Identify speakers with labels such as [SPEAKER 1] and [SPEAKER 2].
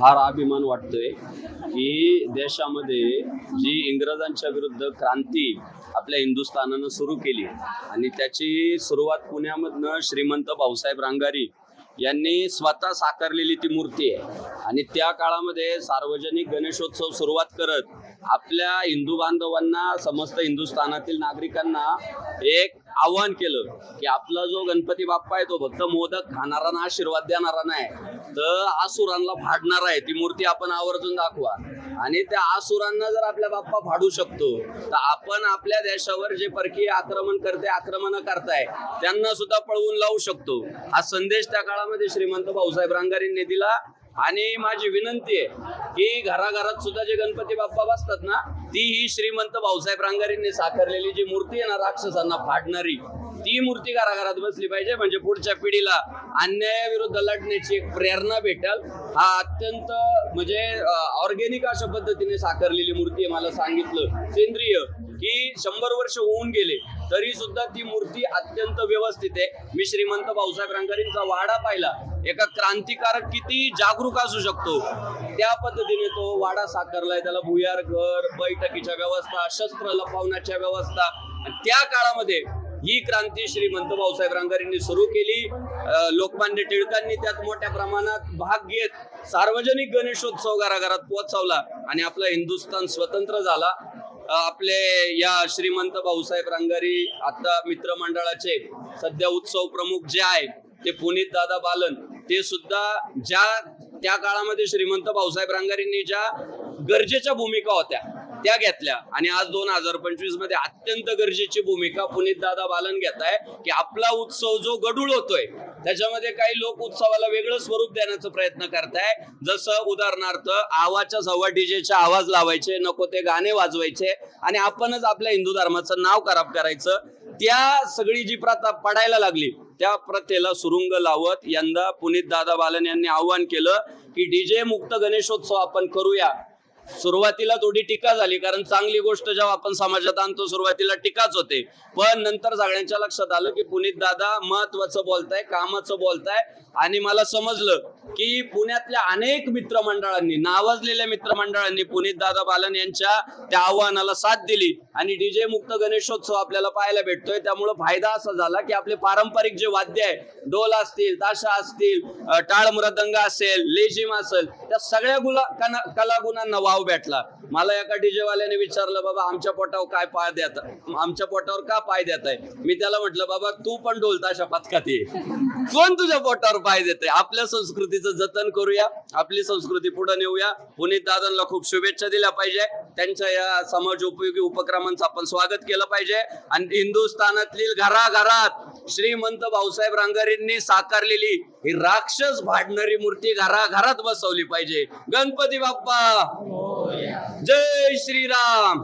[SPEAKER 1] फार अभिमान वाटतोय की देशामध्ये जी इंग्रजांच्या विरुद्ध क्रांती आपल्या हिंदुस्थानानं सुरू केली आणि त्याची सुरुवात पुण्यामधनं श्रीमंत भाऊसाहेब रांगारी यांनी स्वतः साकारलेली ती मूर्ती आहे. आणि त्या काळामध्ये सार्वजनिक गणेशोत्सव सुरुवात करत आपल्या हिंदू बांधवांना समस्त हिंदुस्थानातील नागरिकांना एक आव्हान केलं की आपला जो गणपती बाप्पा आहे तो फक्त मोदक खाणारा ना आशीर्वाद देणारा नाही. तर आसुरांना फाडणार आहे ती मूर्ती आपण आवर्जून दाखवा. आणि त्या आसुरांना जर आपल्या बाप्पा फाडू शकतो तर आपण आपल्या देशावर जे परकीय आक्रमण करते आक्रमण करताय त्यांना सुद्धा पळवून लावू शकतो. हा संदेश त्या काळामध्ये श्रीमंत भाऊसाहेब रांगारींनी दिला. आणि माझी विनंती आहे की घराघरात सुद्धा जे गणपती बाप्पा बसतात ना ती ही श्रीमंत भाऊसाहेब रांगारींनी साकारलेली जी मूर्ती आहे ना राक्षसांना फाडणारी ती मूर्ती घराघरात बसली पाहिजे म्हणजे पुढच्या पिढीला अन्यायाविरुद्ध लढण्याची एक प्रेरणा भेटेल. हा अत्यंत म्हणजे ऑर्गेनिक अशा पद्धतीने साकारलेली मूर्ती आहे मला सांगितलं सेंद्रिय की शंभर वर्ष होऊन गेले तरी सुद्धा ती मूर्ती अत्यंत व्यवस्थित आहे. मी श्रीमंत भाऊसाहेब रंगारींचा वाडा पाहिला. एका क्रांतिकारक किती जागरूक असू शकतो त्या पद्धतीने तो वाडा साकारलाय. त्याला भुयार घर बैठकीच्या व्यवस्था शस्त्र लपवण्याच्या व्यवस्था. आणि त्या काळामध्ये ही क्रांती श्रीमंत भाऊसाहेब रांगारींनी सुरू केली. लोकमान्य टिळकांनी त्यात मोठ्या प्रमाणात भाग घेत सार्वजनिक गणेशोत्सव घराघरात पोहोचवला आणि आपला हिंदुस्थान स्वतंत्र झाला. आपले या श्रीमंत भाऊसाहेब रांगारी आता मित्रमंडळाचे सध्या उत्सव प्रमुख जे आहे ते पुनीत दादा बालन ते सुद्धा ज्या त्या काळामध्ये श्रीमंत भाऊसाहेब रांगारींनी ज्या गरजेच्या भूमिका होत्या त्या घेतल्या. आणि आज दोन हजार पंचवीसमध्ये अत्यंत गरजेची भूमिका पुनीत दादा बालन घेत आहे की आपला उत्सव जो गडूळ होतोय त्याच्यामध्ये काही लोक उत्सवाला वेगळं स्वरूप देण्याचा प्रयत्न करताय. जसं उदाहरणार्थ आवाच्या सव्वा डीजेचे आवाज लावायचे नको ते गाणे वाजवायचे आणि आपणच आपल्या हिंदू धर्माचं नाव खराब करायचं. त्या सगळी जी प्रथा पडायला लागली त्या प्रथेला सुरुंग लावत यंदा पुनीत दादा बालन यांनी आव्हान केलं की डीजे मुक्त गणेशोत्सव आपण करूया. सुरुवातीला थोडी टीका झाली कारण चांगली गोष्ट जेव्हा आपण समाजात आणतो सुरुवातीला टीकाच होते. पण नंतर सगळ्यांच्या लक्षात आलं की पुनीत दादा महत्वाचं बोलताय कामाचं बोलताय. आणि मला समजलं की पुण्यातल्या अनेक मित्रमंडळांनी नावाजलेल्या मित्रमंडळांनी पुनीत दादा बालन यांच्या त्या आव्हानाला साथ दिली आणि डीजे मुक्त गणेशोत्सव आपल्याला पाहायला भेटतोय. त्यामुळे फायदा असा झाला की आपले पारंपरिक जे वाद्य आहे डोल असतील ताशा असतील टाळ मृदंग असेल लेझिम असेल त्या सगळ्या गुला कलागुणांना वाव भेटला. मला एका डीजे वाल्याने विचारलं बाबा आमच्या पोटावर काय पाय देत आमच्या पोटावर का पाय देत आहे? मी त्याला म्हटलं बाबा तू पण ढोल ताशा पथकात ये. कोण तुझ्या पोटावर पाय देते आपल्या संस्कृती संस्कृतीचं जतन करूया आपली संस्कृती पुढे नेऊया. पुनीत दादांना खूप शुभेच्छा दिल्या पाहिजे. त्यांच्या या समाज उपयोगी उपक्रमांचं आपण स्वागत केलं पाहिजे. आणि हिंदुस्थानातील घराघरात श्रीमंत भाऊसाहेब रांगारींनी साकारलेली ही राक्षस भाडणारी मूर्ती घराघरात बसवली पाहिजे. गणपती बाप्पा! जय श्रीराम.